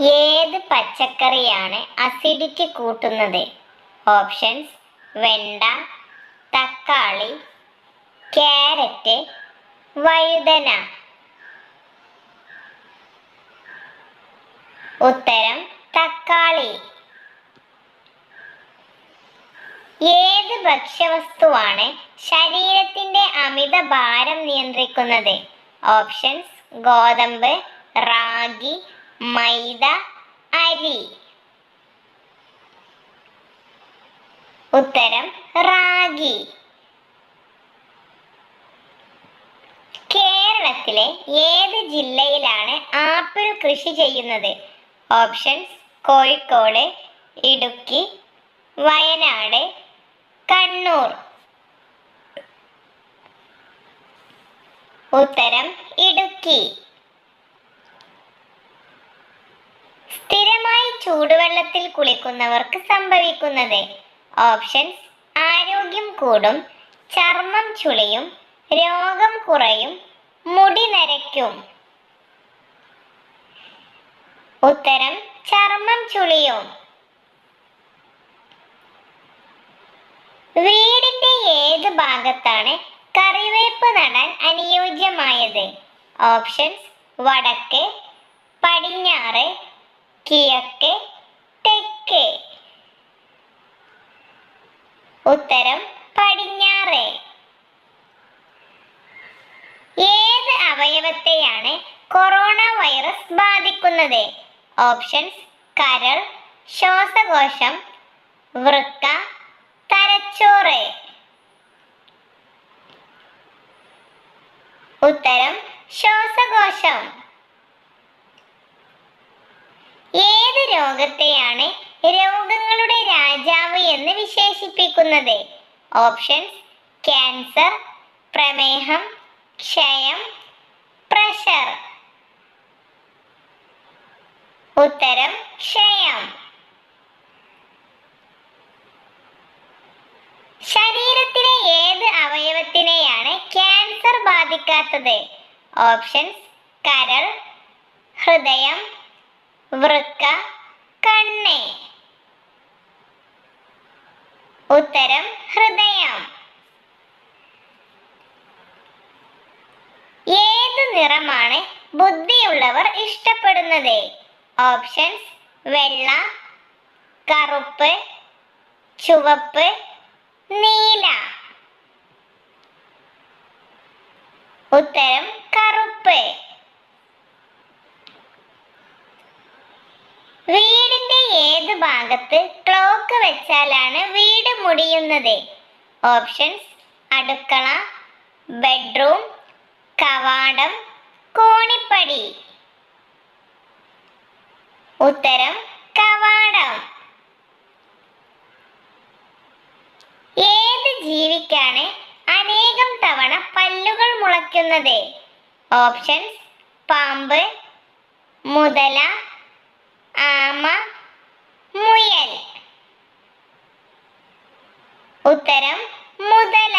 ഏത് പച്ചക്കറിയാണ് അസിഡിറ്റി കൂട്ടുന്നത്? ഓപ്ഷൻസ് വെണ്ട തക്കാളി ക്യാരറ്റ് വഴുതന. ഉത്തരം തക്കാളി. ഏത് ഭക്ഷ്യവസ്തുവാണ് ശരീരത്തിന്റെ അമിത ഭാരം നിയന്ത്രിക്കുന്നത്? ഓപ്ഷൻസ് ഗോതമ്പ് റാഗി മൈദ അരി. ഉത്തരം റാഗി. കേരളത്തിലെ ഏത് ജില്ലയിലാണ് ആപ്പിൾ കൃഷി ചെയ്യുന്നത്? ഓപ്ഷൻസ് കോഴിക്കോട് ഇടുക്കി വയനാട് കണ്ണൂർ. ഉത്തരം ഇടുക്കി. ചൂടുവെള്ളത്തിൽ കുളിക്കുന്നവർക്ക് സംഭവിക്കുന്നത്. ഓപ്ഷൻസ് ആരോഗ്യം കൂടും ചർമ്മം ചുളിയും രോഗം കുറയും മുടി നരയ്ക്കും. ഉത്തരം ചർമ്മം ചുളിയും. വീടിന്റെ ഏത് ഭാഗത്താണ് കറിവേപ്പ് നടാൻ അനുയോജ്യമായത്? ഓപ്ഷൻസ് വടക്ക് പടിഞ്ഞാറ് കിഴക്ക് തെക്ക്. ഉത്തരം പടിഞ്ഞാറ്. ഏത് അവയവത്തെയാണ് കൊറോണ വൈറസ് ബാധിക്കുന്നത്? ഓപ്ഷൻസ് കരൾ ശ്വാസകോശം വൃക്ക തലച്ചോറ്. ഉത്തരം ശ്വാസകോശം ഏത് രോഗത്തെയാണ് രോഗങ്ങളുടെ രാജാവ് എന്ന് വിശേഷിപ്പിക്കുന്നത്. ഓപ്ഷൻസ് ക്യാൻസർ പ്രമേഹം ക്ഷയം പ്രഷർ ഉത്തരം ക്ഷയം. ശരീരത്തിലെ ഏത് അവയവത്തിനെയാണ് ക്യാൻസർ ബാധിക്കാത്തത്? ഓപ്ഷൻസ് കരൾ ഹൃദയം വൃക്ക കണ്ണ്. ഉത്തരം ഹൃദയം. ഏത് നിറമാണ് ബുദ്ധിയുള്ളവർ ഇഷ്ടപ്പെടുന്നത്? ഓപ്ഷൻസ് വെള്ള കറുപ്പ് ചുവപ്പ് നീല. ഉത്തരം കറുപ്പ് വീടിന്റെ ഏത് ഭാഗത്ത് ക്ലോക്ക് വെച്ചാലാണ് വീട് മുടിയുന്നത്. ഓപ്ഷൻസ് അടുക്കള ബെഡ്റൂം കവാടം കോണിപ്പടി. ഉത്തരം കവാടം. ഏത് ജീവിക്കാണ് അനേകം തവണ പല്ലുകൾ മുളയ്ക്കുന്നത്? ഓപ്ഷൻസ് പാമ്പ് മുതല ആമ ഉത്തരം മുതല.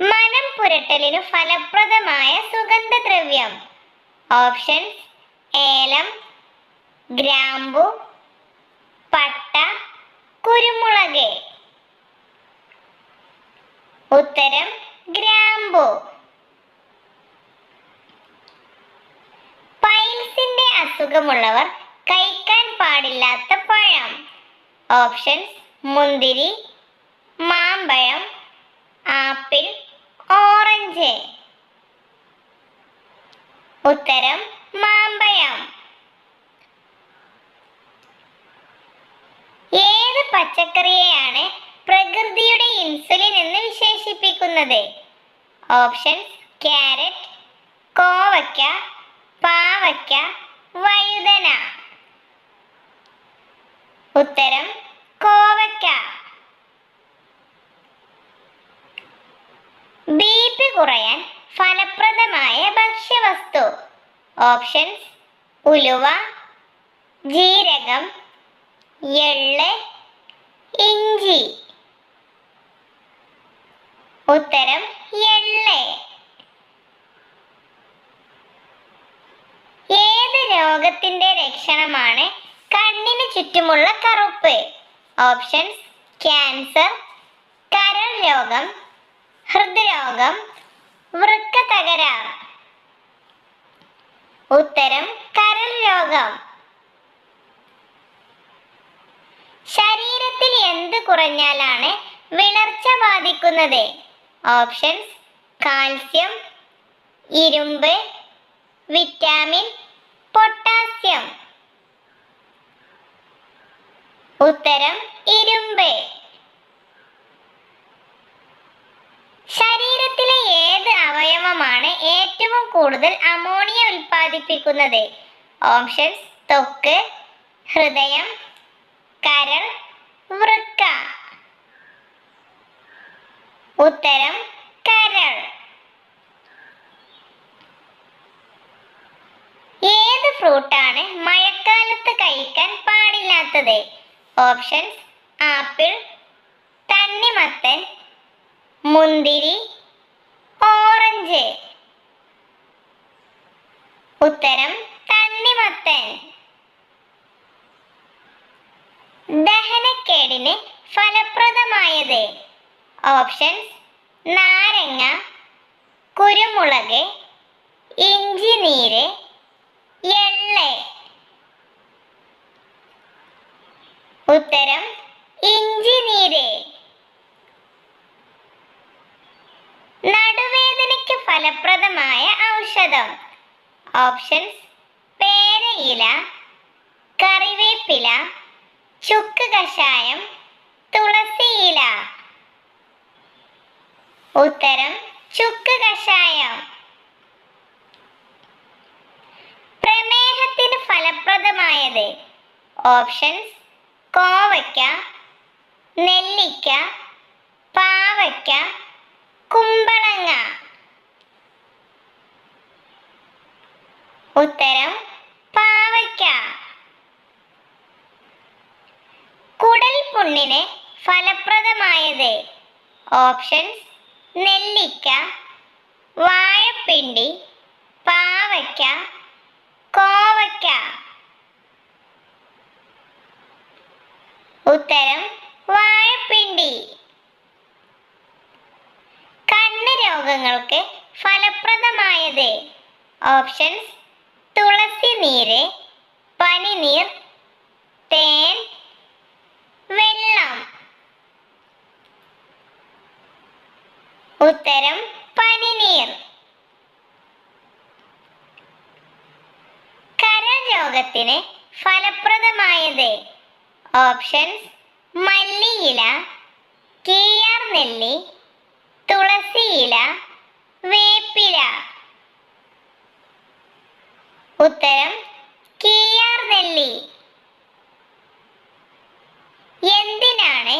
മനം പുരട്ടലിന് ഫലപ്രദമായ സുഗന്ധദ്രവ്യം. ഓപ്ഷൻസ് ഏലം ഗ്രാമ്പു പട്ട കുരുമുളക്. ഉത്തരം ഗ്രാമ്പു. പൈൽസിന്റെ അസുഖമുള്ളവർ കഴിക്കാൻ പാടില്ലാത്ത പഴം. ഓപ്ഷൻസ് മുന്തിരി മാമ്പഴം ആപ്പിൾ ഓറഞ്ച്. ഉത്തരം മാമ്പഴം. ഏത് പച്ചക്കറിയെയാണ് പ്രകൃതിയുടെ ഇൻസുലിൻ എന്ന് വിശേഷിപ്പിക്കുന്നത്? ഓപ്ഷൻസ് ക്യാരറ്റ് കോവയ്ക്ക പാവയ്ക്ക വഴുതന. ഉത്തരം കോവയ്ക്ക. ബി പി കുറയാൻ ഫലപ്രദമായ ഭക്ഷ്യവസ്തു. ഓപ്ഷൻസ് ഉലുവ ജീരകം എള്ള് ഇഞ്ചി. ഉത്തരം എള്ള്. രോഗത്തിന്റെ ലക്ഷണമാണ് കണ്ണിന് ചുറ്റുമുള്ള കറുപ്പ്. ഓപ്ഷൻസ് ക്യാൻസർ കരൾ രോഗം ഹൃദ്രോഗം വൃക്ക തകരാർ ഉത്തരം കരൾ രോഗം. ശരീരത്തിൽ എന്ത് കുറഞ്ഞാലാണ് വിളർച്ച ബാധിക്കുന്നത്? ഓപ്ഷൻസ് കാൽസ്യം ഇരുമ്പ് വിറ്റാമിൻ പൊട്ടാസ്യം. ഉത്തരം ഇരുമ്പ്. ശരീരത്തിലെ ഏത് അവയവമാണ് ഏറ്റവും കൂടുതൽ അമോണിയ ഉൽപ്പാദിപ്പിക്കുന്നത്? ഓപ്ഷൻസ് ത്വക്ക് ഹൃദയം കരൾ വൃക്ക. ഉത്തരം കരൾ. ഏത് ഫ്രൂട്ടാണ് മഴക്കാലത്ത് കഴിക്കാൻ പാടില്ലാത്തത്? ഓപ്ഷൻസ് ആപ്പിൾ തണ്ണിമത്തൻ മുന്തിരി ഓറഞ്ച്. ഉത്തരം തണ്ണിമത്തൻ. ദഹനക്കേടിന് ഫലപ്രദമായത്. ഓപ്ഷൻസ് നാരങ്ങ കുരുമുളക് ഇഞ്ചി നീര് എള്ള്. ഉത്തരം ഇഞ്ചി നീര് നടുവേദനയ്ക്ക് ഫലപ്രദമായ ഔഷധം. ഓപ്ഷൻസ് പേരയില കറിവേപ്പില ചുക്ക് കഷായം തുളസിയില ഉത്തരം ചുക്ക് കഷായം. പ്രമേഹത്തിന് ഫലപ്രദമായത്. ഓപ്ഷൻസ് കോവയ്ക്ക നെല്ലിക്ക പാവയ്ക്ക കുമ്പളങ്ങ. ഉത്തരം പാവയ്ക്ക. കുടൽ പുണ്ണിന് ഫലപ്രദമായത് ഓപ്ഷൻസ് നെല്ലിക്ക വാഴപ്പിണ്ടി പാവയ്ക്ക കോവയ്ക്ക. ഉത്തരം വാഴപ്പിണ്ടി കണ്ണ് രോഗങ്ങൾക്ക് ഫലപ്രദമായത് ഓപ്ഷൻസ് തുളസി നീര് പനിനീർ തേൻ വെള്ളം. ഉത്തരം പനിനീർ കരൾ രോഗത്തിന് ഫലപ്രദമായത് ഓപ്ഷൻസ് മല്ലിയില കീയാർ നെല്ലി തുളസിയില വേപ്പില. ഉത്തരം കീയാർ നെല്ലി. എന്തിനാണ്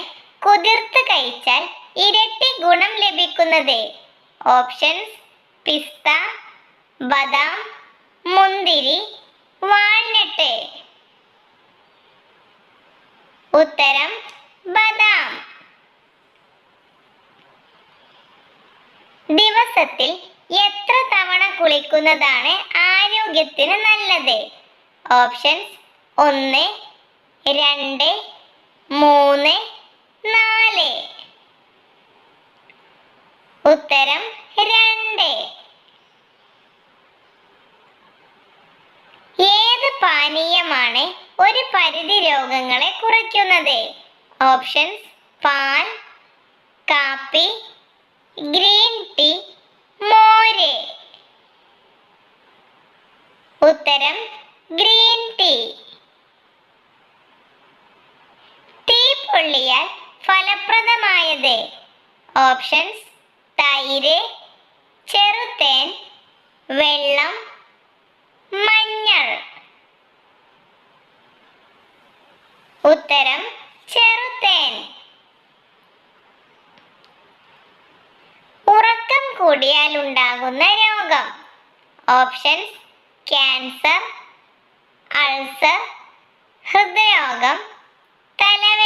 കുതിർത്ത് കഴിച്ചാൽ ഇരട്ടി ഗുണം ലഭിക്കുന്നത്? ഓപ്ഷൻസ് പിസ്ത ബദാം മുന്തിരി വാൾനട്ട്. ഉത്തരം ബദാം. ദിവസത്തിൽ എത്ര തവണ കുളിക്കുന്നതാണ് ആരോഗ്യത്തിന് നല്ലത്? ഓപ്ഷൻസ് ഒന്ന് രണ്ട് മൂന്ന് നാല്. ഉത്തരം രണ്ട് ഏത് പാനീയമാണ് ഒരു പരിധി രോഗങ്ങളെ കുറയ്ക്കുന്നത്. ഓപ്ഷൻസ് പാൽ കാപ്പി ഗ്രീൻ ടീ മോര്. ഉത്തരം ഗ്രീൻ ടീ. തീ പൊള്ളിയാൽ ഫലപ്രദമായത്. ഓപ്ഷൻസ് തൈര് ചെറുതേൻ വെള്ളം മഞ്ഞൾ. ഉത്തരം ചെറുതേൻ. ഉറക്കം കൂടിയാൽ ഉണ്ടാകുന്ന രോഗം. ഓപ്ഷൻസ് ക്യാൻസർ അൾസർ ഹൃദയരോഗം തലവേദന